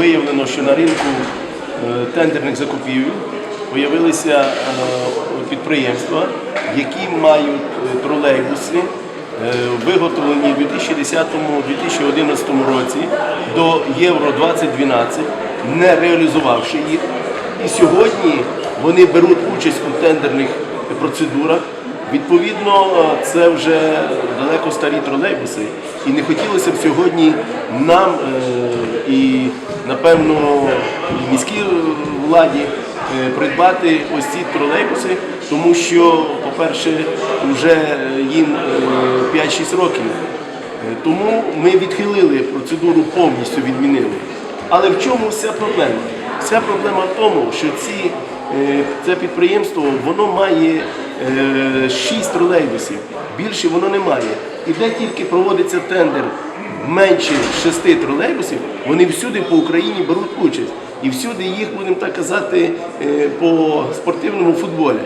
виявлено, що на ринку е, тендерних закупівель з'явилися е, підприємства, які мають е, тролейбуси, виготовлені у 2010-2011 році до Євро 2012, не реалізувавши їх. І сьогодні вони беруть участь у тендерних процедурах. Відповідно, це вже далеко старі тролейбуси. І не хотілося б сьогодні нам і, напевно, міській владі е, придбати ось ці тролейбуси, тому що, по-перше, вже їм е, 5-6 років. Е, Тому ми відхилили процедуру, повністю відмінили. Але в чому вся проблема? Вся проблема в тому, що ці, е, це підприємство воно має е, 6 тролейбусів, більше воно не має. І де тільки проводиться тендер менше 6 тролейбусів, вони всюди по Україні беруть участь. І всюди їх, будемо так казати, е, по спортивному футболі.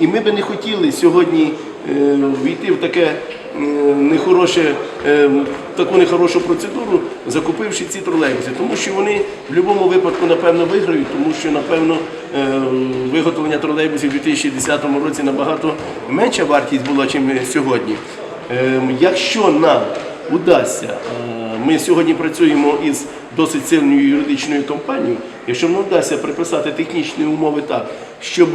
І ми би не хотіли сьогодні е, війти в таке е, нехороше, таку нехорошу процедуру, закупивши ці тролейбуси. Тому що вони в будь-якому випадку, напевно, виграють, тому що, напевно, виготовлення тролейбусів у 2010 році набагато менша вартість була, ніж сьогодні. Е, Якщо нам удасться, е, ми сьогодні працюємо із досить сильною юридичною компанією, якщо нам вдасться приписати технічні умови так, щоб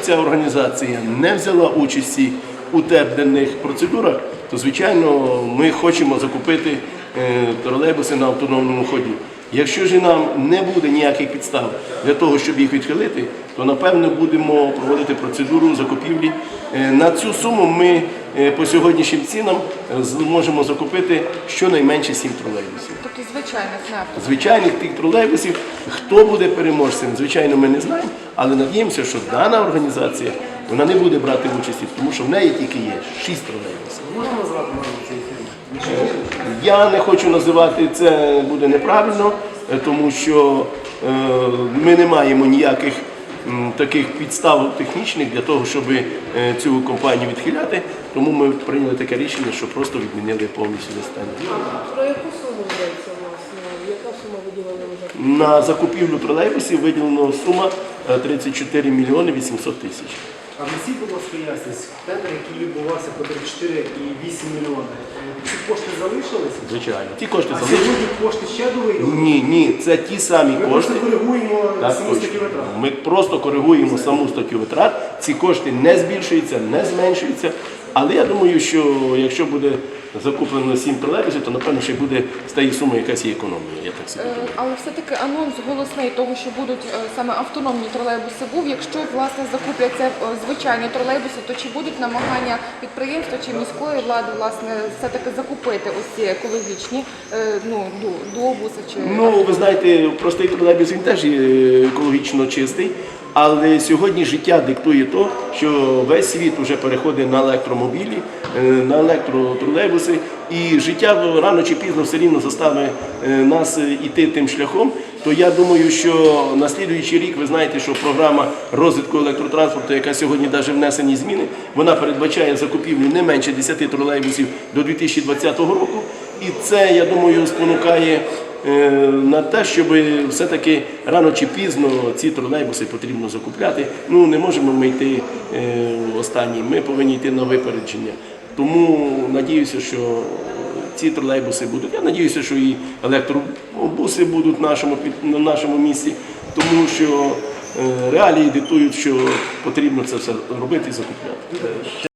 ця організація не взяла участі у тендерних процедурах, то звичайно ми хочемо закупити е, тролейбуси на автономному ході. Якщо ж нам не буде ніяких підстав для того, щоб їх відхилити, то напевно будемо проводити процедуру закупівлі. Е, На цю суму ми е, по сьогоднішнім цінам е, зможемо закупити щонайменше 7 тролейбусів. Тобто звичайних авто. Звичайних тих тролейбусів, хто буде переможцем, звичайно, ми не знаємо, але надіємося, що дана організація вона не буде брати участі, тому що в неї тільки є 6 тролейбусів. Можна назвати цієї фірми? Я не хочу називати це буде неправильно, тому що е, ми не маємо ніяких таких підстав технічних для того, щоб е, цю компанію відхиляти. Тому ми прийняли таке рішення, що просто відмінили повністю тендер. Про яку суму йдеться власне? Яка сума виділена вже? На закупівлю тролейбусів виділено сума е, 34 мільйони 800 тисяч. А внесіть, будь ласка, ясність. Тендер, який відбувався по 34 і 8 мільйони. Ці кошти залишилися? Звичайно, ті кошти А залишили. сьогодні кошти ще довиділи? Ні, ні, це ті самі Ми кошти. просто коригуємо Так, саму точно. статтю витрат. Ми просто коригуємо саму статтю витрат. Ці кошти не збільшуються, не зменшуються. Але я думаю, що якщо буде закуплено 7 тролейбусів, то напевно ще буде з тієї суми якась і економія. Я так собі Е, думаю. Але все-таки анонс голосний того, що будуть е, саме автономні тролейбуси був. Якщо власне закупляться е, звичайні тролейбуси, то чи будуть намагання підприємства чи міської влади власне все-таки закупити ось ці екологічні е, ну, ду- дуобуси чи Ну, ви знаєте, простий тролейбус він теж є екологічно чистий. Але сьогодні життя диктує то, що весь світ вже переходить на електромобілі, е, на електротролейбуси, і життя рано чи пізно все рівно заставить е, нас е, іти тим шляхом. То я думаю, що на слідуючий рік ви знаєте, що програма розвитку електротранспорту, яка сьогодні навіть внесені зміни, вона передбачає закупівлю не менше 10 тролейбусів до 2020 року. І це, я думаю, спонукає е, на те, щоб все-таки рано чи пізно ці тролейбуси потрібно закупляти. Ну не можемо ми йти останні, ми повинні йти на випередження. Тому надіюся, що ці тролейбуси будуть. Я надіюся, що і електробуси будуть в нашому, на нашому місці, тому що е, реалії диктують, що потрібно це все робити і закупляти.